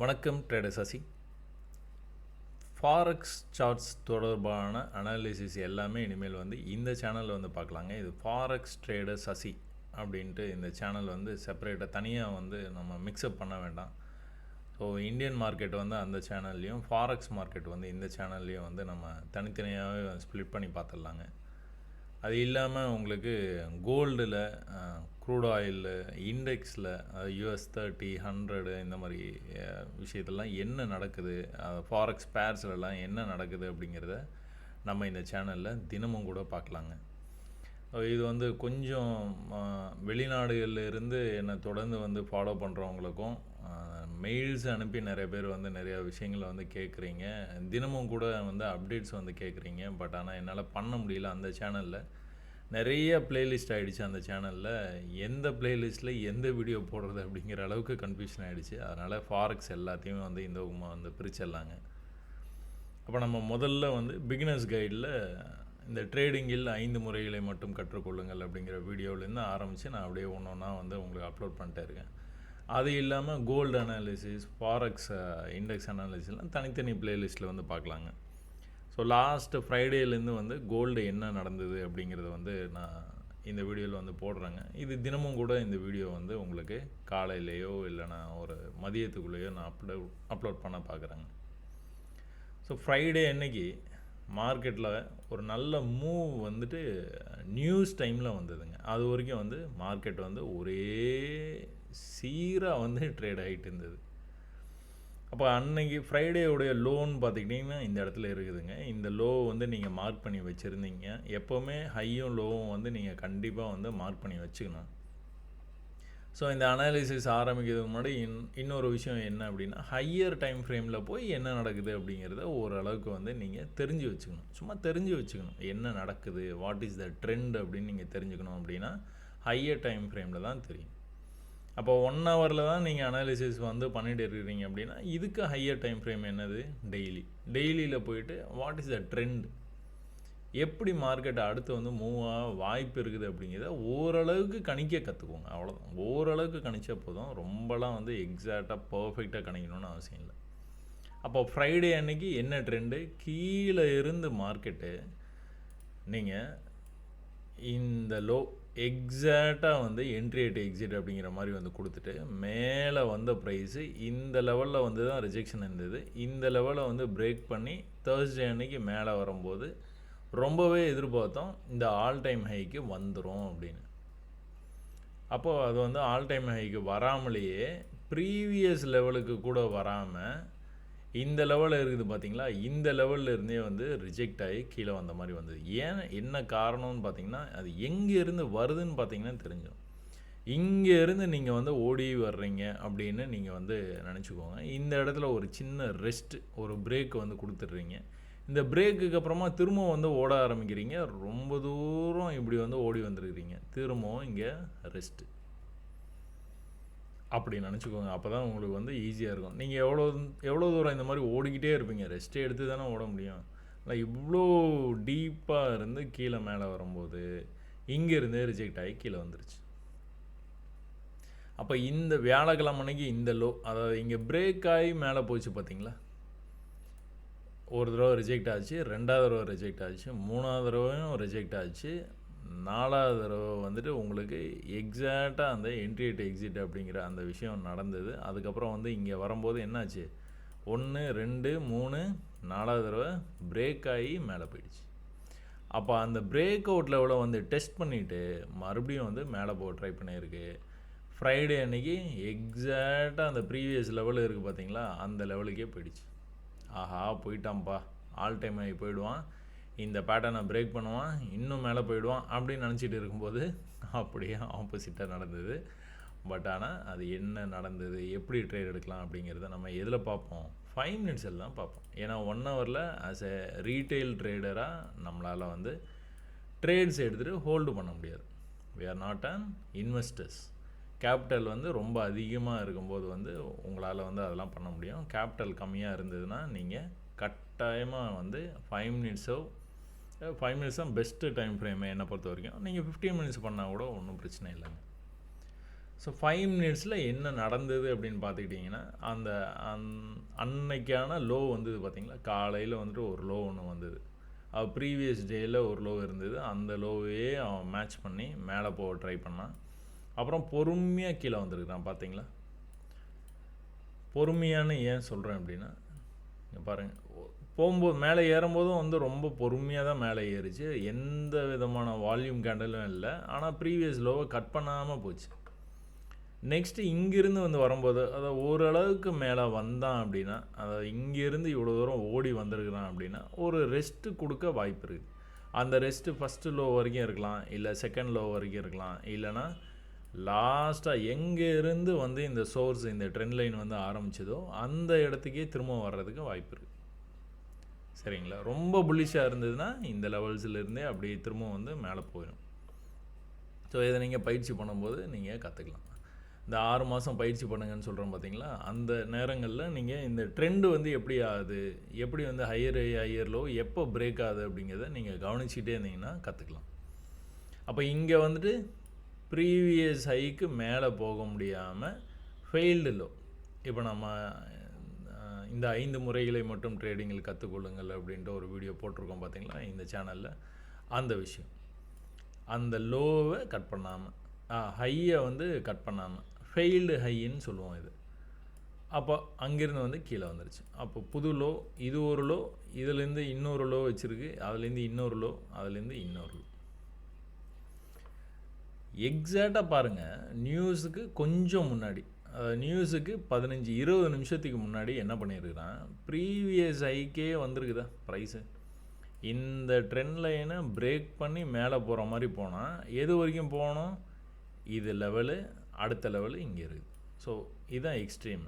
வணக்கம் trader Sasi. Forex charts தொடர்பான analysis எல்லாமே இனிமேல் வந்து இந்த சேனலில் வந்து பார்க்கலாங்க. இது ஃபாரக்ஸ் ட்ரேடர் சசி அப்படின்ட்டு இந்த சேனல் வந்து செப்பரேட்டாக தனியாக வந்து நம்ம மிக்சப் பண்ண வேண்டாம். ஸோ இந்தியன் மார்க்கெட் வந்து அந்த சேனல்லையும் ஃபாரெக்ஸ் மார்க்கெட் வந்து இந்த சேனல்லையும் வந்து நம்ம தனித்தனியாகவே ஸ்ப்ளிட் பண்ணி பார்த்துடலாங்க. அது இல்லாமல் உங்களுக்கு கோல்டில் க்ரூட் ஆயிலில் இண்டெக்ஸில் யூஎஸ் தேர்ட்டி ஹண்ட்ரடு இந்த மாதிரி விஷயத்தெல்லாம் என்ன நடக்குது? ஃபாரெக்ஸ் பேர்ஸ்லலாம் என்ன நடக்குது அப்படிங்கிறத நம்ம இந்த சேனலில் தினமும் கூட பார்க்கலாங்க. இது வந்து கொஞ்சம் வெளிநாடுகளில் இருந்து என்னை தொடர்ந்து வந்து ஃபாலோ பண்ணுறவங்களுக்கும் மெயில்ஸ் அனுப்பி நிறைய பேர் வந்து நிறையா விஷயங்களை வந்து கேட்குறீங்க. தினமும் கூட வந்து அப்டேட்ஸ் வந்து கேட்குறீங்க. பட் ஆனால் என்னால் பண்ண முடியல அந்த சேனலில் நிறைய பிளேலிஸ்ட் ஆகிடுச்சு அந்த சேனலில் எந்த பிளேலிஸ்ட்டில் எந்த வீடியோ போடுறது அப்படிங்கிற அளவுக்கு கன்ஃபியூஷன் ஆகிடுச்சு அதனால் ஃபாரெக்ஸ் எல்லாத்தையுமே வந்து இந்த உமா வந்து பிரிச்சிடலாங்க. அப்போ நம்ம முதல்ல வந்து பிகினர்ஸ் கைடில் இந்த ட்ரேடிங்கில் ஐந்து முறைகளை மட்டும் கற்றுக்கொள்ளுங்கள் அப்படிங்கிற வீடியோவிலேருந்து ஆரம்பித்து நான் அப்படியே ஒன்று ஒன்றா வந்து உங்களுக்கு அப்லோட் பண்ணிட்டே இருக்கேன். அது இல்லாமல் கோல்டு அனாலிசிஸ் ஃபாரெக்ஸ் இண்டெக்ஸ் அனாலிசிஸ்லாம் தனித்தனி பிளேலிஸ்ட்டில் வந்து பார்க்கலாங்க. ஸோ லாஸ்ட்டு ஃப்ரைடேலேருந்து வந்து கோல்டு என்ன நடந்தது அப்படிங்கிறத வந்து நான் இந்த வீடியோவில் வந்து போடுறேங்க. இது தினமும் கூட இந்த வீடியோ வந்து உங்களுக்கு காலையிலேயோ இல்லைனா ஒரு மதியத்துக்குள்ளேயோ நான் அப்லோட் அப்லோட் பண்ண பார்க்குறேங்க. ஸோ ஃப்ரைடே அன்னைக்கு மார்க்கெட்டில் ஒரு நல்ல மூவ் வந்துட்டு நியூஸ் டைமில் வந்ததுங்க. அது வரைக்கும் வந்து மார்க்கெட் வந்து ஒரே சீராக வந்து ட்ரேட் ஆகிட்டு இருந்தது. அப்போ அன்னைக்கு ஃப்ரைடேவுடைய லோன் பார்த்துக்கிட்டிங்கன்னா இந்த இடத்துல இருக்குதுங்க. இந்த லோ வந்து நீங்கள் மார்க் பண்ணி வச்சுருந்தீங்க. எப்போவுமே ஹையும் லோவும் வந்து நீங்கள் கண்டிப்பாக வந்து மார்க் பண்ணி வச்சுக்கணும். ஸோ இந்த அனாலிசிஸ் ஆரம்பிக்கிறதுக்கு முன்னாடி இன் இன்னொரு விஷயம் என்ன அப்படின்னா ஹையர் டைம் ஃப்ரேமில் போய் என்ன நடக்குது அப்படிங்கிறத ஓரளவுக்கு வந்து நீங்கள் தெரிஞ்சு வச்சுக்கணும். சும்மா தெரிஞ்சு வச்சுக்கணும். என்ன நடக்குது? வாட் இஸ் த ட்ரெண்ட் அப்படின்னு நீங்கள் தெரிஞ்சுக்கணும் அப்படின்னா ஹையர் டைம் ஃப்ரேமில் தான் தெரியும். அப்போ ஒன் ஹவரில் தான் நீங்கள் அனாலிசிஸ் வந்து பண்ணிட்டு இருக்கிறீங்க அப்படின்னா இதுக்கு ஹையர் டைம் ஃப்ரேம் என்னது? டெய்லி டெய்லியில் போயிட்டு வாட் இஸ் த ட்ரெண்ட் எப்படி மார்க்கெட் அடுத்து வந்து மூவ் ஆக வாய்ப்பு இருக்குது அப்படிங்கிறத ஓரளவுக்கு கணிக்க கற்றுக்கோங்க அவ்வளோதான் ஓரளவுக்கு கணிச்சா போதும். ரொம்பலாம் வந்து எக்ஸாக்டாக பர்ஃபெக்டாக கணிக்கணும்னு அவசியம் இல்லை. அப்போ ஃப்ரைடே அன்னைக்கு என்ன ட்ரெண்டு கீழே இருந்து மார்க்கெட்டு நீங்கள் இந்த லோ எக்ஸாக்டாக வந்து என்ட்ரி எட் எக்ஸிட் அப்படிங்கிற மாதிரி வந்து கொடுத்துட்டு மேலே வந்த ப்ரைஸு இந்த லெவலில் வந்து தான் ரிஜெக்ஷன் இருந்தது. இந்த லெவலில் வந்து பிரேக் பண்ணி தேர்ஸ்டே அன்னைக்கு மேலே வரும்போது ரொம்பவே எதிர்பார்த்தோம் இந்த ஆல் டைம் ஹைக்கு வந்துடும் அப்படின்னு. அப்போது அது வந்து ஆல் டைம் ஹைக்கு வராமலேயே ப்ரீவியஸ் லெவலுக்கு கூட வராமல் இந்த லெவலில் இருக்குது பார்த்தீங்களா இந்த லெவலில் இருந்தே வந்து ரிஜெக்ட் ஆகி கீழே வந்த மாதிரி வந்தது. ஏன் என்ன காரணம்னு பார்த்தீங்கன்னா அது எங்கேருந்து வருதுன்னு பார்த்தீங்கன்னா தெரிஞ்சிடும். இங்கே இருந்து நீங்கள் வந்து ஓடி வர்றீங்க அப்படின்னு நீங்கள் வந்து நினச்சிக்கோங்க. இந்த இடத்துல ஒரு சின்ன ரெஸ்ட் ஒரு பிரேக் வந்து கொடுத்துட்றீங்க. இந்த பிரேக்குக்கு அப்புறமா திரும்ப வந்து ஓட ஆரம்பிக்கிறீங்க. ரொம்ப தூரம் இப்படி வந்து ஓடி வந்துருக்கிறீங்க. திரும்பவும் இங்கே ரெஸ்ட்டு அப்படி நினச்சிக்கோங்க. அப்போ தான் உங்களுக்கு வந்து ஈஸியாக இருக்கும். நீங்கள் எவ்வளோ எவ்வளோ தூரம் இந்த மாதிரி ஓடிக்கிட்டே இருப்பீங்க. ரெஸ்ட்டே எடுத்து தானே ஓட முடியும். ஆனால் இவ்வளோ டீப்பாக இருந்து கீழே மேலே வரும்போது இங்கேருந்தே ரிஜெக்ட் ஆகி கீழே வந்துருச்சு. அப்போ இந்த வியாழக்கிழமை அன்னைக்கு இந்த லோ அதாவது இங்கே பிரேக் ஆகி மேலே போச்சு பார்த்தீங்களா ஒரு தடவை ரிஜெக்ட் ஆச்சு ரெண்டாவது தடவை ரிஜெக்ட் ஆச்சு மூணாவது தடவையும் ரிஜெக்ட் ஆச்சு நாலாவது தடவை வந்துட்டு உங்களுக்கு எக்ஸாக்டாக அந்த என்ட்ரி எக்ஸிட் அப்படிங்கிற அந்த விஷயம் நடந்தது. அதுக்கப்புறம் வந்து இங்கே வரும்போது என்னாச்சு? ஒன்று ரெண்டு மூணு நாலாவது தடவை பிரேக் ஆகி மேலே போயிடுச்சு. அப்போ அந்த பிரேக் அவுட் லெவலை வந்து டெஸ்ட் பண்ணிவிட்டு மறுபடியும் வந்து மேலே போக ட்ரை பண்ணியிருக்கு. ஃப்ரைடே அன்னைக்கு எக்ஸாக்டாக அந்த ப்ரீவியஸ் லெவல் இருக்குது பார்த்தீங்களா அந்த லெவலுக்கே போயிடுச்சு. ஆஹா போயிட்டான்ப்பா. ஆல் டைம் ஆகி போயிடுவான். இந்த பேட்டர்னை பிரேக் பண்ணுவான் இன்னும் மேலே போயிடுவான் அப்படின்னு நினச்சிட்டு இருக்கும்போது அப்படியே ஆப்போசிட்டாக நடந்தது. பட் ஆனால் அது என்ன நடந்தது எப்படி ட்ரேட் எடுக்கலாம் அப்படிங்கிறத நம்ம எதில் பார்ப்போம்? ஃபைவ் மினிட்ஸில் தான் பார்ப்போம். ஏன்னா ஒன் ஹவரில் ஆஸ் எ ரீட்டைல் ட்ரேடராக நம்மளால் வந்து ட்ரேட்ஸ் எடுத்துகிட்டு ஹோல்டு பண்ண முடியாது. We are not an investors capital வந்து ரொம்ப அதிகமாக இருக்கும்போது வந்து உங்களால் வந்து அதெல்லாம் பண்ண முடியும். கேபிட்டல் கம்மியாக இருந்ததுன்னா நீங்கள் கட்டாயமாக வந்து ஃபைவ் மினிட்ஸோ ஃபைவ் மினிட்ஸ் தான் பெஸ்ட்டு டைம் ஃப்ரேமு என்னை பொறுத்த வரைக்கும். நீங்கள் ஃபிஃப்டீன் மினிட்ஸ் பண்ணால் கூட ஒன்றும் பிரச்சனை இல்லைங்க. ஸோ ஃபைவ் மினிட்ஸில் என்ன நடந்தது அப்படின்னு பார்த்துக்கிட்டிங்கன்னா அந்த அந் அன்னைக்கான லோ வந்தது பார்த்தீங்களா? காலையில் வந்துட்டு ஒரு லோ ஒன்று வந்தது. அது ப்ரீவியஸ் டேயில் ஒரு லோ இருந்தது. அந்த லோவையே அவன் மேட்ச் பண்ணி மேலே போக ட்ரை பண்ணான். அப்புறம் பொறுமையாக கீழே வந்திருக்கிறான் பார்த்தீங்களா? பொறுமையான ஏன் சொல்கிறேன் அப்படின்னா இங்க பாருங்கள் போகும்போது மேலே ஏறும்போதும் வந்து ரொம்ப பொறுமையாக தான் மேலே ஏறிச்சு. எந்த விதமான வால்யூம் கேண்டலும் இல்லை. ஆனால் ப்ரீவியஸ் லோவை கட் பண்ணாமல் போச்சு. நெக்ஸ்ட்டு இங்கேருந்து வந்து வரும்போது அதை ஓரளவுக்கு மேலே வந்தான் அப்படின்னா அதை இங்கேருந்து இவ்வளோ தூரம் ஓடி வந்திருக்கிறான் அப்படின்னா ஒரு ரெஸ்ட்டு கொடுக்க வாய்ப்பு இருக்குது அந்த ரெஸ்ட்டு ஃபஸ்ட்டு லோ வரைக்கும் இருக்கலாம் இல்லை செகண்ட் லோ வரைக்கும் இருக்கலாம். இல்லைன்னா லாஸ்ட்டாக எங்கேருந்து வந்து இந்த சோர்ஸ் இந்த ட்ரெண்ட் லைன் வந்து ஆரம்பிச்சதோ அந்த இடத்துக்கே திரும்ப வர்றதுக்கு வாய்ப்பு இருக்குது சரிங்களா? ரொம்ப புல்லிஷாக இருந்ததுன்னா இந்த லெவல்ஸ்லேருந்தே அப்படியே திரும்ப வந்து மேலே போயிடும். ஸோ இதை நீங்கள் பயிற்சி பண்ணும்போது நீங்கள் கற்றுக்கலாம் இந்த ஆறு மாதம் பயிற்சி பண்ணுங்கன்னு சொல்கிறோம் பார்த்தீங்களா அந்த நேரங்களில் நீங்கள் இந்த ட்ரெண்டு வந்து எப்படி ஆகுது? எப்படி வந்து ஹையர் ஹையர் லோ எப்போ பிரேக் ஆகுது அப்படிங்கிறத நீங்கள் கவனிச்சிட்டே இருந்தீங்கன்னா கற்றுக்கலாம் அப்போ இங்கே வந்துட்டு ப்ரீவியஸ் ஹைக்கு மேலே போக முடியாமல் ஃபெயில்டு லோ இப்போ நம்ம இந்த ஐந்து முறைகளை மட்டும் ட்ரேடிங்கில் கற்றுக்கொள்ளுங்கள் அப்படின்ட்டு ஒரு வீடியோ போட்டிருக்கோம் பார்த்தீங்களா? இந்த சேனலில் அந்த விஷயம். அந்த லோவை கட் பண்ணாமல் ஹையை வந்து கட் பண்ணாமல் ஃபெயில்டு ஹைன்னு சொல்லுவோம் இது. அப்போ அங்கேருந்து வந்து கீழே வந்துருச்சு. அப்போ புது லோ இது ஒரு லோ இதுலேருந்து இன்னொரு லோ வச்சுருக்கு அதுலேருந்து இன்னொரு லோ அதுலேருந்து இன்னொரு லோ எக்ஸாக்டாக பாருங்கள் நியூஸுக்கு கொஞ்சம் முன்னாடி நியூஸுக்கு பதினஞ்சு இருபது நிமிஷத்துக்கு முன்னாடி என்ன பண்ணியிருக்கிறான்? ப்ரீவியஸ் ஐக்கே வந்திருக்குதா ப்ரைஸு இந்த ட்ரெண்ட் லைனை பிரேக் பண்ணி மேலே போகிற மாதிரி போனால் எது வரைக்கும் போகணும்? இது லெவலு அடுத்த லெவலு இங்கே இருக்குது. ஸோ இதுதான் எக்ஸ்ட்ரீம்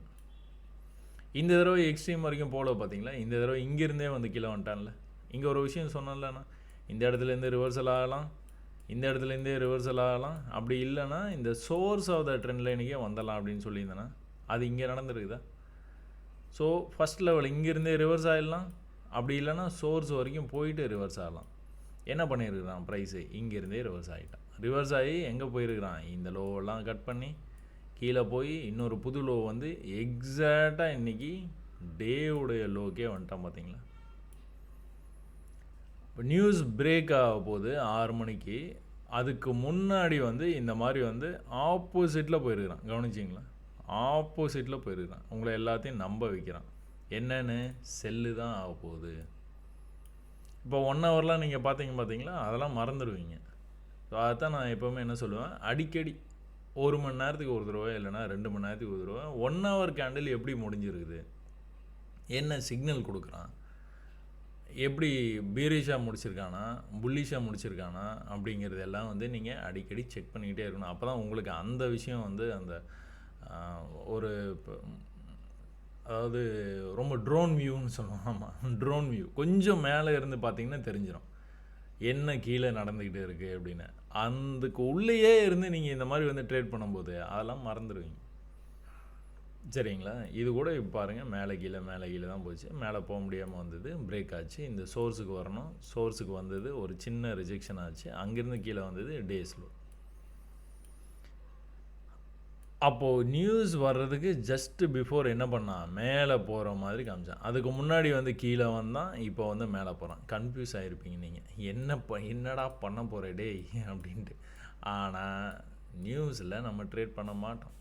இந்த தடவை எக்ஸ்ட்ரீம் வரைக்கும் போகல பார்த்தீங்களா? இந்த தடவை இங்கேருந்தே வந்து கீழே வந்துட்டான்ல. இங்கே ஒரு விஷயம் சொன்னேன்லண்ணா இந்த இடத்துலேருந்து ரிவர்சல் ஆகலாம். இந்த இடத்துலேருந்தே ரிவர்சல் ஆகலாம். அப்படி இல்லைன்னா இந்த சோர்ஸ் ஆஃப் த ட்ரெண்ட் லைனுக்கே வந்துடலாம் அப்படின்னு சொல்லியிருந்தேன்னா அது இங்கே நடந்துருக்குதா? ஸோ ஃபஸ்ட் லெவல் இங்கேருந்தே ரிவர்ஸ் ஆகிடலாம் அப்படி இல்லைன்னா சோர்ஸ் வரைக்கும் போயிட்டு ரிவர்ஸ் ஆகலாம். என்ன பண்ணியிருக்கிறான்? ப்ரைஸு இங்கேருந்தே ரிவர்ஸ் ஆகிட்டான் ரிவர்ஸ் ஆகி எங்கே போயிருக்கிறான்? இந்த லோவெல்லாம் கட் பண்ணி கீழே போய் இன்னொரு புது லோ வந்து எக்ஸாக்டாக இன்றைக்கி டேவுடைய லோக்கே வந்துட்டான் பார்த்தீங்களா இப்போ நியூஸ் பிரேக் ஆக போகுது ஆறு மணிக்கு. அதுக்கு முன்னாடி வந்து இந்த மாதிரி வந்து ஆப்போசிட்டில் போயிருக்கிறான். கவனிச்சிங்களா? ஆப்போசிட்டில் போயிருக்கிறான். உங்களை எல்லாத்தையும் நம்ப வைக்கிறான். என்னன்னு செல்லு தான் ஆக போகுது. இப்போ ஒன் ஹவர்லாம் நீங்கள் பார்த்தீங்க பார்த்தீங்களா? அதெல்லாம் மறந்துடுவீங்க. ஸோ அதைத்தான் நான் எப்போவுமே என்ன சொல்லுவேன்? அடிக்கடி ஒரு மணி நேரத்துக்கு ஒரு தடவை இல்லைன்னா ரெண்டு மணி நேரத்துக்கு ஒரு தடவை ஒன் ஹவர் கேண்டில் எப்படி முடிஞ்சிருக்குது? என்ன சிக்னல் கொடுக்குறான்? எப்படி பீரிஷாக முடிச்சிருக்கானா புல்லிஷாக முடிச்சிருக்கானா அப்படிங்கிறது எல்லாம் வந்து நீங்கள் அடிக்கடி செக் பண்ணிக்கிட்டே இருக்கணும். அப்போ தான் உங்களுக்கு அந்த விஷயம் வந்து அந்த ஒரு அதாவது ரொம்ப ட்ரோன் வியூன்னு சொல்லுவோம். ஆமாம் ட்ரோன் வியூ கொஞ்சம் மேலே இருந்து பார்த்தீங்கன்னா தெரிஞ்சிடும் என்ன கீழே நடந்துக்கிட்டு இருக்குது அப்படின்னு. அதுக்கு உள்ளேயே இருந்து நீங்கள் இந்த மாதிரி வந்து ட்ரேட் பண்ணும்போது அதெல்லாம் மறந்துடுவீங்க. சரிங்களா? இது கூட இப்போ பாருங்கள் மேலே கீழே மேலே கீழே தான் போச்சு. மேலே போக முடியாமல் வந்தது பிரேக் ஆச்சு. இந்த சோர்ஸுக்கு வரணும். சோர்ஸுக்கு வந்தது ஒரு சின்ன ரிஜெக்ஷன் ஆச்சு. அங்கேருந்து கீழே வந்தது டே ஸ்லோ அப்போது நியூஸ் வர்றதுக்கு ஜஸ்ட் பிஃபோர் என்ன பண்ணான் மேலே போகிற மாதிரி காமிச்சான். அதுக்கு முன்னாடி வந்து கீழே வந்தான் இப்போ வந்து மேலே போகிறான் கன்ஃபியூஸ் ஆகிருப்பீங்க நீங்கள் என்ன ப என்னடா பண்ண போகிற டேய்? அப்படின்ட்டு. ஆனால் நியூஸில் நம்ம ட்ரேட் பண்ண மாட்டோம்.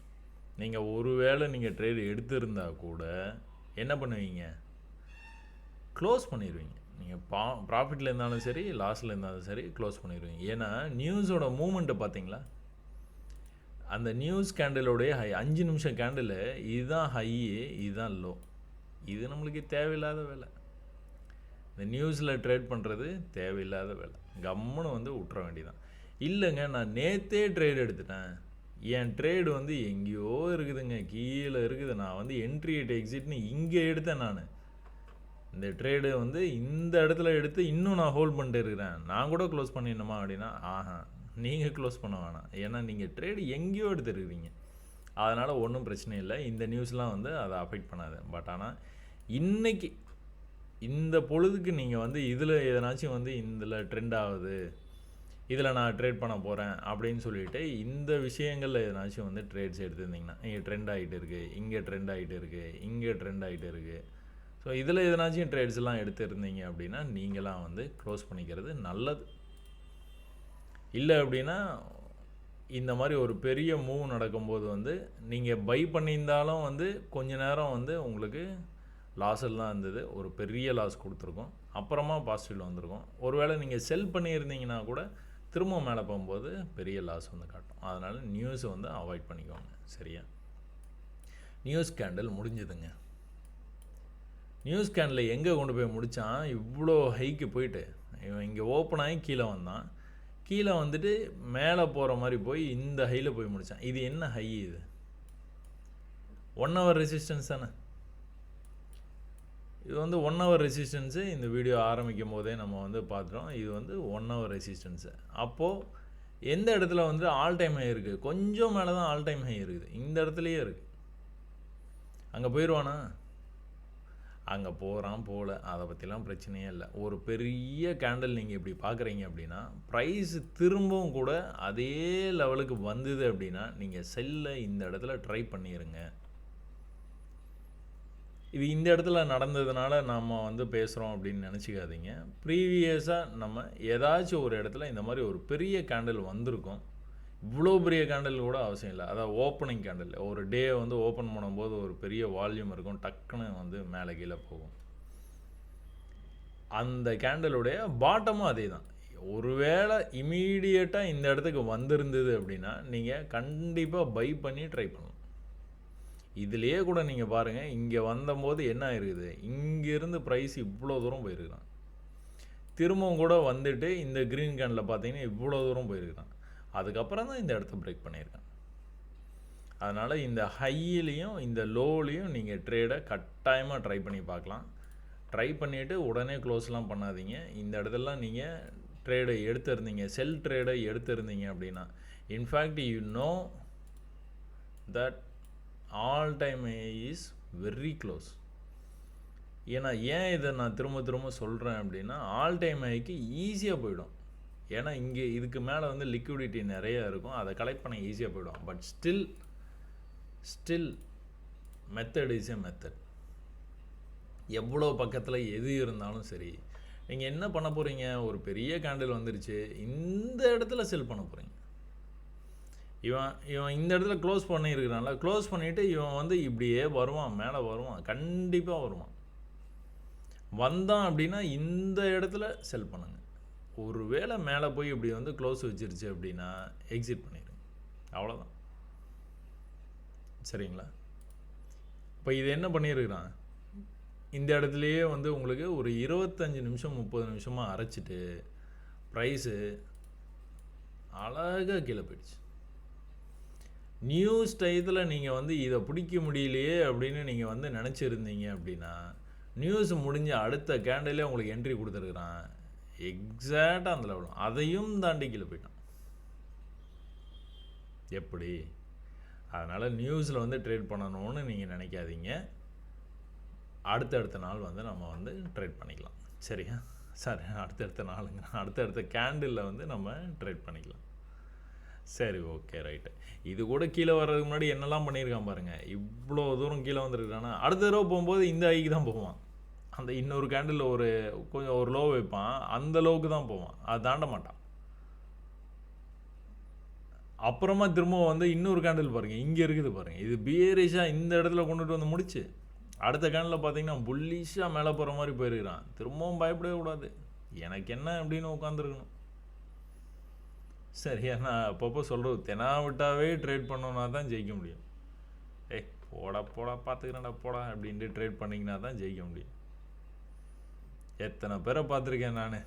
நீங்கள் ஒருவேளை நீங்கள் ட்ரேடு எடுத்திருந்தால் கூட என்ன பண்ணுவீங்க? க்ளோஸ் பண்ணிடுவீங்க நீங்கள் பா ப்ராஃபிட்டில் இருந்தாலும் சரி லாஸில் இருந்தாலும் சரி க்ளோஸ் பண்ணிடுவீங்க ஏன்னா நியூஸோட மூமெண்ட்டை பார்த்தீங்களா? அந்த நியூஸ் கேண்டிலோடைய ஹை அஞ்சு நிமிஷம் கேண்டில் இதுதான் ஹை இதுதான் லோ இது நம்மளுக்கு தேவையில்லாத வேலை. இந்த நியூஸில் ட்ரேட் பண்ணுறது தேவையில்லாத வேலை. கம்முன்னு வந்து விட்டுற வேண்டியதான் இல்லைங்க நான் நேற்றே ட்ரேட் எடுத்துட்டேன். என் ட்ரேடு வந்து எங்கேயோ இருக்குதுங்க. கீழே இருக்குது. நான் வந்து என்ட்ரி எட் எக்ஸிட்னு இங்கே எடுத்தேன் நான். இந்த ட்ரேடு வந்து இந்த இடத்துல எடுத்து இன்னும் நான் ஹோல்ட் பண்ணிட்டு இருக்கிறேன். நான் கூட க்ளோஸ் பண்ணிடணுமா அப்படின்னா ஆஹா நீங்கள் க்ளோஸ் பண்ண வேணாம். ஏன்னா நீங்கள் ட்ரேடு எங்கேயோ எடுத்துருக்கீங்க அதனால் ஒன்றும் பிரச்சனை இல்லை. இந்த நியூஸ்லாம் வந்து அதை அஃபெக்ட் பண்ணாது. பட் ஆனால் இன்றைக்கி இந்த பொழுதுக்கு நீங்கள் வந்து இதில் எதனாச்சும் வந்து இதில் ட்ரெண்ட் ஆகுது. இதில் நான் ட்ரேட் பண்ண போகிறேன் அப்படின்னு சொல்லிட்டு இந்த விஷயங்களில் எதனாச்சும் வந்து ட்ரேட்ஸ் எடுத்திருந்தீங்கன்னா இங்கே ட்ரெண்ட் ஆகிட்டு இருக்குது இங்கே ட்ரெண்ட் ஆகிட்டு இருக்குது இங்கே ட்ரெண்ட் ஆகிட்டு இருக்குது ஸோ இதில் எதனாச்சும் ட்ரேட்ஸ்லாம் எடுத்துருந்தீங்க அப்படின்னா நீங்களாம் வந்து க்ளோஸ் பண்ணிக்கிறது நல்லது. இல்லை அப்படின்னா இந்த மாதிரி ஒரு பெரிய மூவ் நடக்கும்போது வந்து நீங்கள் பை பண்ணியிருந்தாலும் வந்து கொஞ்ச நேரம் வந்து உங்களுக்கு லாஸில் தான் இருந்தது ஒரு பெரிய லாஸ் கொடுத்துருக்கோம். அப்புறமா பாசிட்டிவில் வந்திருக்கும். ஒருவேளை நீங்கள் செல் பண்ணியிருந்தீங்கன்னா கூட திரும்ப மேலே போகும்போது பெரிய லாஸ் வந்து காட்டும். அதனால் நியூஸை வந்து அவாய்ட் பண்ணிக்கோங்க. சரியா? நியூஸ் கேண்டில் முடிஞ்சுதுங்க. நியூஸ் கேண்டில் எங்கே கொண்டு போய் முடித்தான் இவ்வளோ ஹைக்கு போயிட்டு. இவன் இங்கே ஓப்பன் ஆகி கீழே வந்தான். கீழே வந்துட்டு மேலே போகிற மாதிரி போய் இந்த ஹையில் போய் முடித்தான் இது என்ன ஹை இது? ஒன் ஹவர் ரெசிஸ்டன்ஸ் தானே? இது வந்து ஒன் ஹவர் ரெசிஸ்டன்ஸு இந்த வீடியோ ஆரம்பிக்கும் போதே நம்ம வந்து பார்த்துட்டோம். இது வந்து ஒன் ஹவர் ரெசிஸ்டன்ஸு அப்போது எந்த இடத்துல வந்து ஆல் டைம் ஹை இருக்குது கொஞ்சம் மேலே தான் ஆல் டைம் ஹை இருக்குது. இந்த இடத்துலையே இருக்குது அங்கே போயிடுவானா அங்கே போகிறான் போகல அதை பற்றிலாம் பிரச்சனையே இல்லை. ஒரு பெரிய கேண்டில் நீங்கள் இப்படி பார்க்குறீங்க அப்படின்னா ப்ரைஸ் திரும்பவும் கூட அதே லெவலுக்கு வந்தது அப்படின்னா நீங்கள் செல்லை இந்த இடத்துல ட்ரை பண்ணிடுங்க இது இந்த இடத்துல நடந்ததுனால நம்ம வந்து பேசுகிறோம் அப்படின்னு நினச்சிக்காதீங்க. ப்ரீவியஸாக நம்ம ஏதாச்சும் ஒரு இடத்துல இந்த மாதிரி ஒரு பெரிய கேண்டில் வந்திருக்கும். இவ்வளோ பெரிய கேண்டில் கூட அவசியம் இல்லை. அதாவது ஓப்பனிங் கேண்டில் ஒரு டே வந்து ஓப்பன் பண்ணும்போது ஒரு பெரிய வால்யூம் இருக்கும். டக்குன்னு வந்து மேலே கீழே போகும். அந்த கேண்டலுடைய பாட்டமும் அதே தான் ஒருவேளை இமீடியட்டாக இந்த இடத்துக்கு வந்திருந்தது அப்படின்னா நீங்கள் கண்டிப்பாக பை பண்ணி ட்ரை பண்ணலாம் இதுலேயே கூட நீங்கள் பாருங்கள் இங்கே வந்தபோது என்ன ஆயிருக்குது? இங்கேருந்து ப்ரைஸ் இவ்வளோ தூரம் போயிருக்கிறான் திரும்பவும் கூட வந்துட்டு இந்த க்ரீன் கேனில் பார்த்தீங்கன்னா இவ்வளோ தூரம் போயிருக்கிறான் அதுக்கப்புறம் தான் இந்த இடத்த பிரேக் பண்ணியிருக்கான் அதனால் இந்த ஹையிலையும் இந்த லோலையும் நீங்கள் ட்ரேடை கட்டாயமாக ட்ரை பண்ணி பார்க்கலாம். ட்ரை பண்ணிவிட்டு உடனே க்ளோஸ்லாம் பண்ணாதீங்க. இந்த இடத்துலலாம் நீங்கள் ட்ரேடை எடுத்திருந்தீங்க செல் ட்ரேடை எடுத்திருந்தீங்க அப்படின்னா in fact you know that all time is very close ஏன்னா ஏன் இதை நான் திரும்ப திரும்ப சொல்கிறேன் அப்படின்னா ஆல் டைம் ஐக்கு ஈஸியாக போயிடும். ஏன்னா இங்கே இதுக்கு மேலே வந்து லிக்விடிட்டி நிறையா இருக்கும். அதை கலெக்ட் பண்ண ஈஸியாக போயிடும். But still still method is a method எவ்வளோ பக்கத்தில் எது இருந்தாலும் சரி நீங்கள் என்ன பண்ண போகிறீங்க ஒரு பெரிய கேண்டில் வந்துருச்சு. இந்த இடத்துல செல் பண்ண போகிறீங்க இவன் இவன் இந்த இடத்துல க்ளோஸ் பண்ணியிருக்கிறான்ல. க்ளோஸ் பண்ணிவிட்டு இவன் வந்து இப்படியே வருவான் மேலே வருவான் கண்டிப்பாக வருவான். வந்தான் அப்படின்னா இந்த இடத்துல செல் பண்ணுங்க. ஒரு வேளை மேலே போய் இப்படி வந்து க்ளோஸ் வச்சிருச்சு அப்படின்னா எக்ஸிட் பண்ணிடுங்க அவ்வளோதான் சரிங்களா? இப்போ இது என்ன பண்ணியிருக்கிறான்? இந்த இடத்துலையே வந்து உங்களுக்கு ஒரு இருபத்தஞ்சி நிமிஷம் முப்பது நிமிஷமாக அரைச்சிட்டு ப்ரைஸு அழகாக கீழே போயிடுச்சு. நியூஸ் டயத்தில் நீங்கள் வந்து இதை பிடிக்க முடியலையே அப்படின்னு நீங்கள் வந்து நினச்சிருந்தீங்க அப்படின்னா நியூஸ் முடிஞ்ச அடுத்த கேண்டிலே உங்களுக்கு என்ட்ரி கொடுத்துருக்குறான். எக்ஸாக்டாக அந்த லெவலும் அதையும் தாண்டி கீழே போயிட்டான். எப்படி? அதனால் நியூஸில் வந்து ட்ரேட் பண்ணணும்னு நீங்கள் நினைக்காதீங்க. அடுத்தடுத்த நாள் வந்து நம்ம வந்து ட்ரேட் பண்ணிக்கலாம். சரியா? சரி அடுத்தடுத்த நாளுங்க. அடுத்தடுத்த கேண்டிலில் வந்து நம்ம ட்ரேட் பண்ணிக்கலாம். சரி ஓகே ரைட்டு இது கூட கீழே வர்றதுக்கு முன்னாடி என்னெல்லாம் பண்ணியிருக்கான் பாருங்கள் இவ்வளோ தூரம் கீழே வந்துருக்கானா? அடுத்த தடவை போகும்போது இந்த ஐக்கு தான் போவான். அந்த இன்னொரு கேண்டில் ஒரு கொஞ்சம் ஒரு லோ வைப்பான். அந்த லோவுக்கு தான் போவான். அதை தாண்ட மாட்டான். அப்புறமா திரும்ப வந்து இன்னொரு கேண்டில் பாருங்கள் இங்கே இருக்குது பாருங்கள் இது பியரிஷாக இந்த இடத்துல கொண்டுட்டு வந்து முடிச்சு அடுத்த கேண்டில் பார்த்தீங்கன்னா புல்லிஷாக மேலே போகிற மாதிரி போயிருக்கிறான். திரும்பவும் பயப்படவே கூடாது. எனக்கு என்ன அப்படின்னு உட்காந்துருக்கணும் சரியா நான் அப்பப்போ சொல்கிறது தெனாவிட்டாவே ட்ரேட் பண்ணோன்னா தான் ஜெயிக்க முடியும். ஏய் போடா போடா பார்த்துக்கிறேன்டா போடா அப்படின்ட்டு ட்ரேட் பண்ணிங்கன்னா தான் ஜெயிக்க முடியும். எத்தனை பேரை பார்த்துருக்கேன் நான்?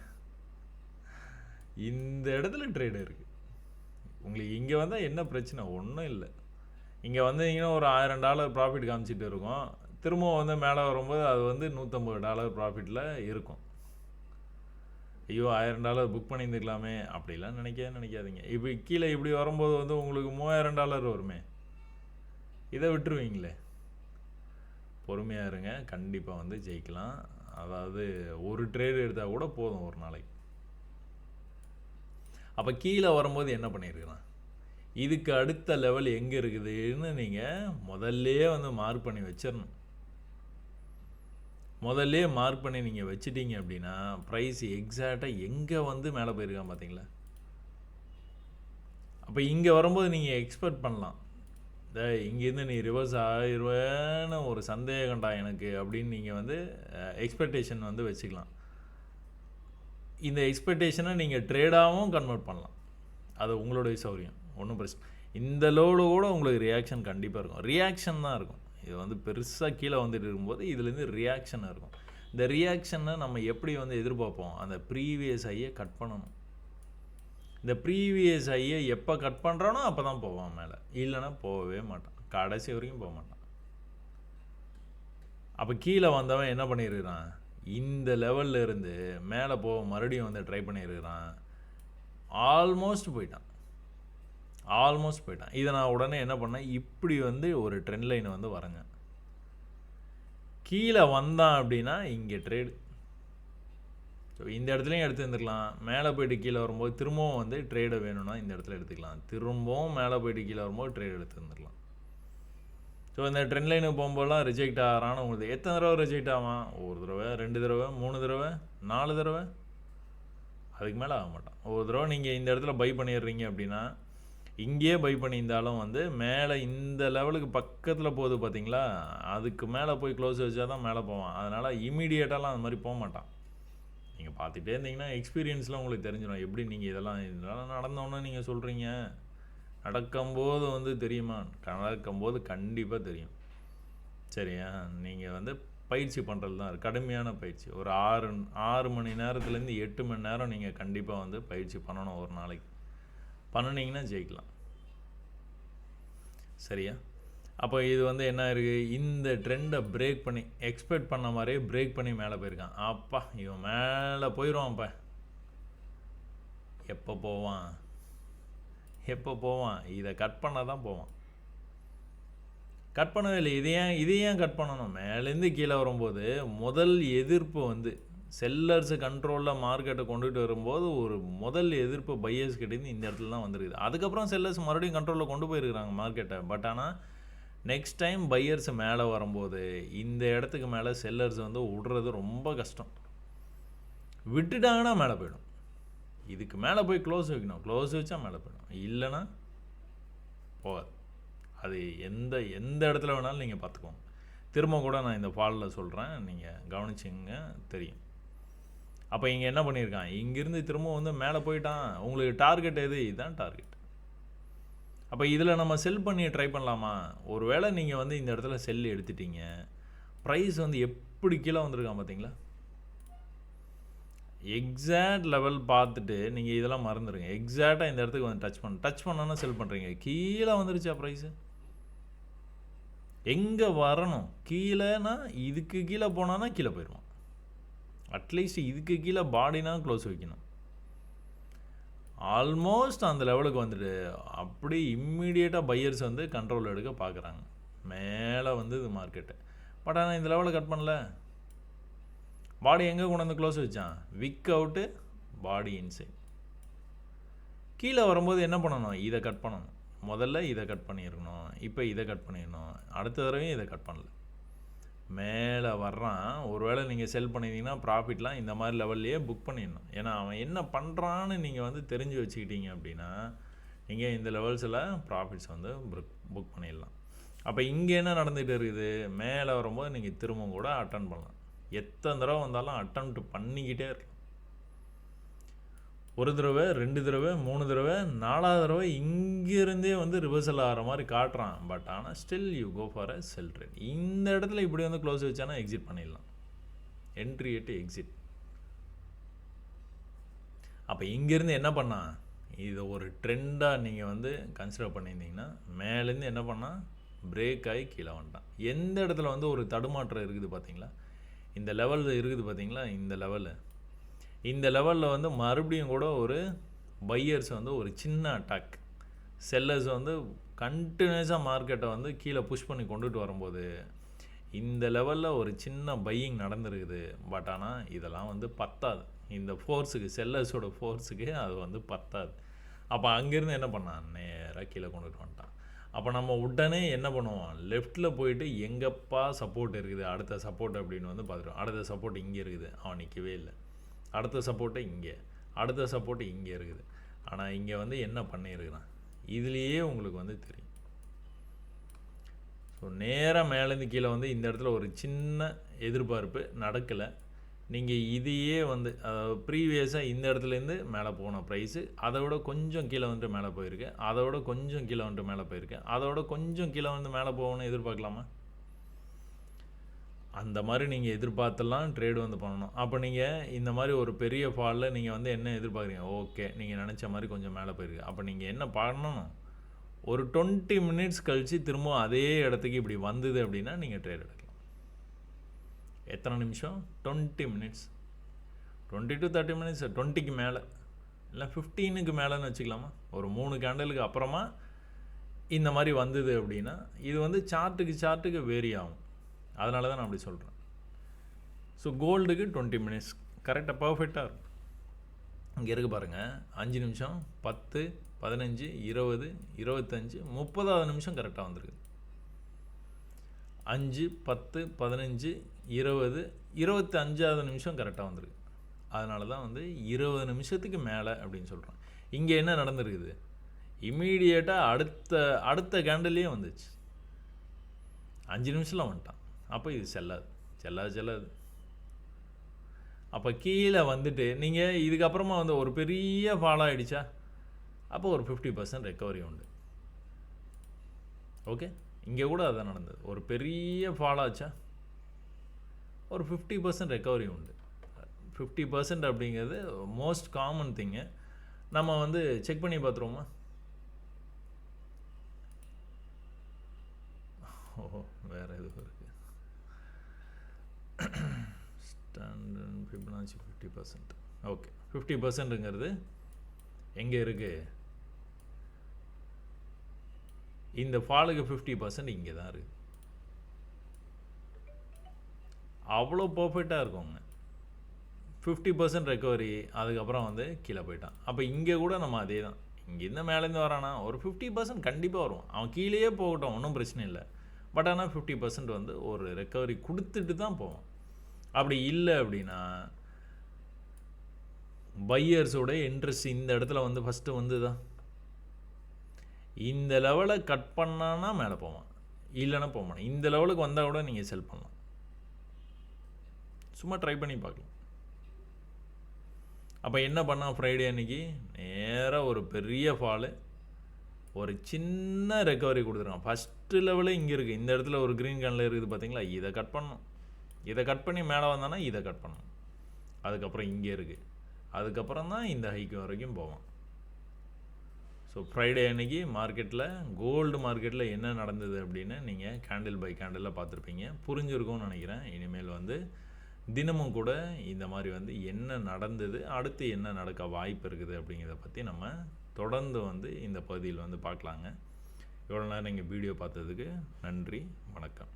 இந்த இடத்துல ட்ரேடு இருக்குது உங்களுக்கு இங்கே வந்தால் என்ன பிரச்சனை? ஒன்றும் இல்லை. இங்கே வந்தீங்கன்னா ஒரு ஆயிரம் டாலர் ப்ராஃபிட் காமிச்சிட்டு இருக்கோம். திரும்ப வந்து மேலே வரும்போது அது வந்து நூற்றம்பது டாலர் ப்ராஃபிட்டில் இருக்கும். ஐயோ ஆயிரம் டாலர் புக் பண்ணியிருந்துக்கலாமே அப்படிலாம் நினைக்க நினைக்காதீங்க. இப்போ கீழே இப்படி வரும்போது வந்து உங்களுக்கு மூவாயிரம் டாலர் வருமே. இதை விட்டுருவீங்களே. பொறுமையாக இருங்க. கண்டிப்பாக வந்து ஜெயிக்கலாம். அதாவது ஒரு ட்ரேடு எடுத்தால் கூட போதும் ஒரு நாளைக்கு. அப்போ கீழே வரும்போது என்ன பண்ணியிருக்கிறான் இதுக்கு அடுத்த லெவல் எங்கே இருக்குதுன்னு நீங்கள் முதல்லையே வந்து மார்க் பண்ணி வச்சிடணும் முதல்லே மார்க் பண்ணி நீங்கள் வச்சுட்டீங்க அப்படின்னா ப்ரைஸ் எக்ஸாக்டாக எங்கே வந்து மேலே போயிருக்கான் பார்த்தீங்களா அப்போ இங்கே வரும்போது நீங்கள் எக்ஸ்பெக்ட் பண்ணலாம். இந்த இங்கேருந்து நீ ரிவர்ஸ் ஆயிடுவேன்னு ஒரு சந்தேகம்டா எனக்கு அப்படின்னு நீங்கள் வந்து எக்ஸ்பெக்டேஷன் வந்து வச்சுக்கலாம். இந்த எக்ஸ்பெக்டேஷனை நீங்கள் ட்ரேடாகவும் கன்வெர்ட் பண்ணலாம். அது உங்களுடைய சௌரியம் ஒன்றும் பிரச்சனை இந்த லோடு கூட உங்களுக்கு ரியாக்ஷன் கண்டிப்பாக இருக்கும். ரியாக்ஷன் தான் இருக்கும். இது வந்து பெருசாக கீழே வந்துட்டு இருக்கும்போது இதுலேருந்து ரியாக்ஷன் இருக்கும். இந்த ரியாக்ஷனை நம்ம எப்படி வந்து எதிர்பார்ப்போம்? அந்த ப்ரீவியஸ் ஐயை கட் பண்ணணும். இந்த ப்ரீவியஸ் ஐயை எப்போ கட் பண்ணுறானோ அப்போ தான் போவான் மேலே. இல்லைன்னா போகவே மாட்டான். கடைசி வரைக்கும் போக மாட்டான். அப்போ கீழே வந்தவன் என்ன பண்ணியிருக்கிறான் இந்த லெவல்ல இருந்து மேலே போக மறுபடியும் வந்து ட்ரை பண்ணியிருக்கிறான் ஆல்மோஸ்ட் போயிட்டான். ஆல்மோஸ்ட் போயிட்டேன். இதை நான் உடனே என்ன பண்ணேன்? இப்படி வந்து ஒரு ட்ரெண்ட் லைனை வந்து வரைஞ்சேன். கீழே வந்தான் அப்படின்னா இங்கே ட்ரேடு ஸோ இந்த இடத்துலையும் எடுத்து வந்துருக்கலாம் மேலே போயிட்டு கீழே வரும்போது திரும்பவும் வந்து ட்ரேடை வேணும்னா இந்த இடத்துல எடுத்துக்கலாம். திரும்பவும் மேலே போயிட்டு கீழே வரும்போது ட்ரேட் எடுத்து வந்துடலாம் ஸோ இந்த ட்ரெண்ட் லைனுக்கு போகும்போதெல்லாம் ரிஜெக்ட் ஆகிறான்னு உங்களுக்கு எத்தனை தடவை ரிஜெக்ட் ஆவான்? ஒரு தடவை ரெண்டு தடவை மூணு தடவை நாலு தடவை? அதுக்கு மேலே ஆக மாட்டான். ஒரு தடவை நீங்கள் இந்த இடத்துல பை பண்ணிடுறீங்க அப்படின்னா இங்கேயே பை பண்ணியிருந்தாலும் வந்து மேலே இந்த லெவலுக்கு பக்கத்தில் போகுது பார்த்தீங்களா அதுக்கு மேலே போய் க்ளோஸ் வச்சா தான் மேலே போவான். அதனால் இமீடியட்டாலாம் அந்த மாதிரி போக மாட்டான். நீங்கள் பார்த்துட்டே இருந்தீங்கன்னா எக்ஸ்பீரியன்ஸ்லாம் உங்களுக்கு தெரிஞ்சிடும் எப்படி நீங்கள் இதெல்லாம் இதெல்லாம் நடந்தோன்னே நீங்கள் சொல்கிறீங்க நடக்கும்போது வந்து தெரியுமா? நடக்கும்போது கண்டிப்பாக தெரியும். சரியா? நீங்கள் வந்து பயிற்சி பண்ணுறது தான். கடுமையான பயிற்சி. ஒரு ஆறு ஆறு மணி நேரத்துலேருந்து எட்டு மணி நேரம் நீங்கள் கண்டிப்பாக வந்து பயிற்சி பண்ணணும் ஒரு நாளைக்கு. பண்ணுனீங்கன்னா ஜெயிக்கலாம். சரியா? அப்போ இது வந்து என்ன இருக்குது இந்த ட்ரெண்டை பிரேக் பண்ணி எக்ஸ்பெக்ட் பண்ண மாதிரியே பிரேக் பண்ணி மேலே போயிருக்கான். அப்பா இவன் மேலே போயிடுவான்ப்பா எப்போ போவான்? எப்போ போவான்? இதை கட் பண்ணால் தான் போவான். கட் பண்ணவே இல்லை. இதை ஏன் இதை ஏன் கட் பண்ணணும்? மேலேருந்து கீழே வரும்போது முதல் எதிர்ப்பு வந்து செல்லர்ஸ் கண்ட்ரோலில் மார்க்கெட்டை கொண்டுட்டு வரும்போது ஒரு முதல் எதிர்ப்பு பையர்ஸ் கிட்டேருந்து இந்த இடத்துல தான் வந்துருக்குது. அதுக்கப்புறம் செல்லர்ஸ் மறுபடியும் கண்ட்ரோலில் கொண்டு போயிருக்கிறாங்க மார்க்கெட்டை பட் ஆனால் நெக்ஸ்ட் டைம் பையர்ஸ் மேலே வரும்போது இந்த இடத்துக்கு மேலே செல்லர்ஸ் வந்து விடுறது ரொம்ப கஷ்டம். விட்டுட்டாங்கன்னா மேலே போயிடும். இதுக்கு மேலே போய் க்ளோஸ் வைக்கணும். க்ளோஸ் வச்சா மேலே போயிடும். இல்லைன்னா போகாது. அது எந்த எந்த இடத்துல வேணாலும் நீங்கள் பார்த்துக்கோங்க. திரும்ப கூட நான் இந்த ஃபாலில் சொல்கிறேன் நீங்கள் கவனிச்சிங்க. தெரியும். அப்போ இங்கே என்ன பண்ணியிருக்கான் இங்கேருந்து திரும்ப வந்து மேலே போயிட்டான். உங்களுக்கு டார்கெட் எது? இதுதான் டார்கெட் அப்போ இதில் நம்ம செல் பண்ணி ட்ரை பண்ணலாமா? ஒரு வேளை நீங்கள் வந்து இந்த இடத்துல செல் எடுத்துட்டீங்க. ப்ரைஸ் வந்து எப்படி கீழே வந்திருக்கான் பார்த்தீங்களா எக்ஸாக்ட் லெவல் பார்த்துட்டு நீங்கள் இதெல்லாம் மறந்துடுங்க எக்ஸாக்டாக இந்த இடத்துக்கு வந்து டச் பண்ண டச் பண்ணோன்னா செல் பண்ணுறீங்க கீழே வந்துருச்சா ப்ரைஸு எங்கே வரணும்? கீழேனா இதுக்கு கீழே போனான்னா கீழே போயிடுவோம் அட்லீஸ்ட் இதுக்கு கீழே பாடினா க்ளோஸ் வைக்கணும். ஆல்மோஸ்ட் அந்த லெவலுக்கு வந்துட்டு அப்படி இம்மிடியேட்டாக பையர்ஸ் வந்து கண்ட்ரோல் எடுக்க பார்க்குறாங்க மேலே வந்து இது மார்க்கெட்டு பட் ஆனால் இந்த லெவலில் கட் பண்ணல. பாடி எங்கே கொண்டு வந்து க்ளோஸ் வச்சான்? விக் அவுட்டு பாடி இன்சைட் கீழே வரும்போது என்ன பண்ணணும்? இதை கட் பண்ணணும். முதல்ல இதை கட் பண்ணியிருக்கணும். இப்போ இதை கட் பண்ணிடணும். அடுத்த தடவையும் இதை கட் பண்ணல. மேலே வர்றான். ஒருவேளை நீங்கள் செல் பண்ணியிருந்தீங்கன்னா ப்ராஃபிட்லாம் இந்த மாதிரி லெவல்லையே புக் பண்ணிடணும். ஏன்னா அவன் என்ன பண்ணுறான்னு நீங்கள் வந்து தெரிஞ்சு வச்சுக்கிட்டீங்க அப்படின்னா நீங்கள் இந்த லெவல்ஸில் ப்ராஃபிட்ஸ் வந்து புக் புக் பண்ணிடலாம். அப்போ இங்கே என்ன நடந்துகிட்டு இருக்குது? மேலே வரும்போது நீங்கள் திரும்பவும் கூட அட்டன் பண்ணலாம். எத்தனை தடவை வந்தாலும் அட்டம் பண்ணிக்கிட்டே இருக்கலாம். ஒரு தடவை ரெண்டு தடவை மூணு தடவை நாலாவது தடவை இங்கேருந்தே வந்து ரிவர்சல் ஆகிற மாதிரி காட்டுறான். பட் ஆனால் still you go for a sell train இந்த இடத்துல இப்படி வந்து க்ளோஸ் வச்சானா எக்ஸிட் பண்ணிடலாம். என்ட்ரி எட்டு எக்ஸிட் அப்போ இங்கேருந்து என்ன பண்ணா? இதை ஒரு ட்ரெண்டாக நீங்கள் வந்து கன்சிடர் பண்ணியிருந்தீங்கன்னா மேலேருந்து என்ன பண்ணால் பிரேக் ஆகி கீழே வந்துட்டான். எந்த இடத்துல வந்து ஒரு தடுமாற்றம் இருக்குது பார்த்தீங்களா இந்த லெவலில் இருக்குது பார்த்தீங்களா இந்த லெவலு இந்த லெவலில் வந்து மறுபடியும் கூட ஒரு பையர்ஸ் வந்து ஒரு சின்ன அட்டாக் செல்லர்ஸ் வந்து கண்டினியூஸாக மார்க்கெட்டை வந்து கீழே புஷ் பண்ணி கொண்டுட்டு வரும்போது இந்த லெவலில் ஒரு சின்ன பையிங் நடந்திருக்குது. பட் ஆனால் இதெல்லாம் வந்து பத்தாது. இந்த ஃபோர்ஸுக்கு செல்லர்ஸோட ஃபோர்ஸுக்கு அது வந்து பத்தாது. அப்போ அங்கேருந்து என்ன பண்ணான்? நேராக கீழே கொண்டுட்டு வந்துட்டான். அப்போ நம்ம உடனே என்ன பண்ணுவோம்? லெஃப்ட்டில் போயிட்டு எங்கப்பா சப்போர்ட் இருக்குது? அடுத்த சப்போர்ட் அப்படின்னு வந்து பார்த்துருவோம் அடுத்த சப்போர்ட் இங்கே இருக்குது. அவன் நிற்கவே இல்லை. அடுத்த சப்போர்ட்டு இங்கே. அடுத்த சப்போர்ட்டு இங்கே இருக்குது. ஆனால் இங்கே வந்து என்ன பண்ணியிருக்கிறான்? இதுலேயே உங்களுக்கு வந்து தெரியும். ஸோ நேராக மேலேருந்து கீழே வந்து இந்த இடத்துல ஒரு சின்ன எதிர்பார்ப்பு நடக்கலை. நீங்கள் இதையே வந்து ப்ரீவியஸாக இந்த இடத்துலேருந்து மேலே போன ப்ரைஸு அதை விட கொஞ்சம் கீழே வந்துட்டு மேலே போயிருக்கு. அதை விட கொஞ்சம் கீழே வந்துட்டு மேலே போயிருக்கு. அதை விட கொஞ்சம் கீழே வந்து மேலே போகணும்னு எதிர்பார்க்கலாமா? அந்த மாதிரி நீங்கள் எதிர்பார்த்தெல்லாம் ட்ரேடு வந்து பண்ணணும். அப்போ நீங்கள் இந்த மாதிரி ஒரு பெரிய ஃபாலில் நீங்கள் வந்து என்ன எதிர்பார்க்குறீங்க? ஓகே நீங்கள் நினச்ச மாதிரி கொஞ்சம் மேலே போயிருக்கு. அப்போ நீங்கள் என்ன பண்ணணும்? ஒரு டுவெண்ட்டி மினிட்ஸ் கழித்து திரும்ப அதே இடத்துக்கு இப்படி வந்தது அப்படின்னா நீங்கள் ட்ரேட் எடுக்கலாம். எத்தனை நிமிஷம்? Twenty minutes twenty to thirty minutes டுவெண்ட்டிக்கு மேலே. இல்லை ஃபிஃப்டீனுக்கு மேலேன்னு வச்சுக்கலாமா? ஒரு மூணு கேண்டலுக்கு அப்புறமா இந்த மாதிரி வந்தது அப்படின்னா இது வந்து சார்ட்டுக்கு சார்ட்டுக்கு வேரி ஆகும். அதனால தான் நான் அப்படி சொல்கிறேன் ஸோ கோல்டுக்கு டுவெண்ட்டி மினிட்ஸ் கரெக்டாக பர்ஃபெக்டாக இருக்கும். இங்கே இருக்குது பாருங்கள் அஞ்சு நிமிஷம் பத்து பதினஞ்சு இருபது இருபத்தஞ்சு முப்பதாவது நிமிஷம் கரெக்டாக வந்திருக்கு. அஞ்சு பத்து பதினஞ்சு இருபது இருபத்தி அஞ்சாவது நிமிஷம் கரெக்டாக வந்திருக்கு. அதனால தான் வந்து இருபது நிமிஷத்துக்கு மேலே அப்படின்னு சொல்கிறோம் இங்கே என்ன நடந்திருக்குது? இம்மீடியட்டாக அடுத்த அடுத்த கேண்டல்லையே வந்துச்சு. அஞ்சு நிமிஷத்தில் வந்துட்டான். அப்போ இது செல்லாது. செல்லாது செல்லாது. அப்போ கீழே வந்துட்டு நீங்கள் இதுக்கப்புறமா வந்து ஒரு பெரிய ஃபாலோ ஆகிடுச்சா அப்போ ஒரு ஃபிஃப்டி பர்சன்ட் ரெக்கவரி உண்டு. ஓகே இங்கே கூட அதான் நடந்தது. ஒரு பெரிய ஃபால் ஆச்சா? ஒரு ஃபிஃப்டி பர்சன்ட் ரெக்கவரி உண்டு. ஃபிஃப்டி பர்சன்ட் அப்படிங்கிறது மோஸ்ட் காமன் திங்கு நம்ம வந்து செக் பண்ணி பார்த்துருவோமா? ஓஹோ. Standard Fibonacci fifty percent okay fifty பர்சன்ட்டுங்கிறது எங்கே இருக்குது இந்த ஃபாலுக்கு ஃபிஃப்டி பர்சன்ட் இங்கே தான் இருக்குது அவ்வளோ பர்ஃபெக்டாக இருக்குங்க. ஃபிஃப்டி பர்சன்ட் ரெக்கவரி அதுக்கப்புறம் வந்து கீழே போயிட்டான். அப்போ இங்கே கூட நம்ம அதே தான். இங்கேருந்து மேலேருந்து வரானா? ஒரு ஃபிஃப்டி பர்சன்ட் கண்டிப்பாக வருவான் அவன் கீழேயே போகட்டும் ஒன்றும் பிரச்சனை இல்லை. பட் ஆனால் ஃபிஃப்டி பர்சன்ட் வந்து ஒரு ரெக்கவரி கொடுத்துட்டு தான் போவான். அப்படி இல்லை அப்படின்னா பையர்ஸோட இன்ட்ரெஸ்ட் இந்த இடத்துல வந்து ஃபஸ்ட்டு வந்து தான் இந்த லெவலை கட் பண்ணான்னா மேலே போவான். இல்லைன்னா போவான் இந்த லெவலுக்கு வந்தால் கூட நீங்கள் செல் பண்ணலாம். சும்மா ட்ரை பண்ணி பார்க்கலாம். அப்போ என்ன பண்ணால் ஃப்ரைடே அன்னைக்கு? நேராக ஒரு பெரிய ஃபாலு ஒரு சின்ன ரெக்கவரி கொடுத்துருக்கான். ஃபஸ்ட்டு லெவலே இங்கே இருக்குது இந்த இடத்துல ஒரு க்ரீன் கனில் இருக்குது பார்த்தீங்களா இதை கட் பண்ணணும். இதை கட் பண்ணி மேலே வந்தானா இதை கட் பண்ணணும். அதுக்கப்புறம் இங்கே இருக்குது அதுக்கப்புறம் தான் இந்த ஹைக்கு வரைக்கும் போவோம். ஸோ ஃப்ரைடே அன்னைக்கு மார்க்கெட்டில் கோல்டு மார்க்கெட்டில் என்ன நடந்தது அப்படின்னு நீங்கள் கேண்டில் பை கேண்டிலில் பார்த்துருப்பீங்க. புரிஞ்சிருக்கும்னு நினைக்கிறேன். இனிமேல் வந்து தினமும் கூட இந்த மாதிரி வந்து என்ன நடந்தது அடுத்து என்ன நடக்க வாய்ப்பு இருக்குது அப்படிங்கிறத பற்றி நம்ம தொடர்ந்து வந்து இந்த பகுதியில் வந்து பார்க்கலாங்க. இவ்வளோ நேரம் நீங்கள் வீடியோ பார்த்ததுக்கு நன்றி வணக்கம்.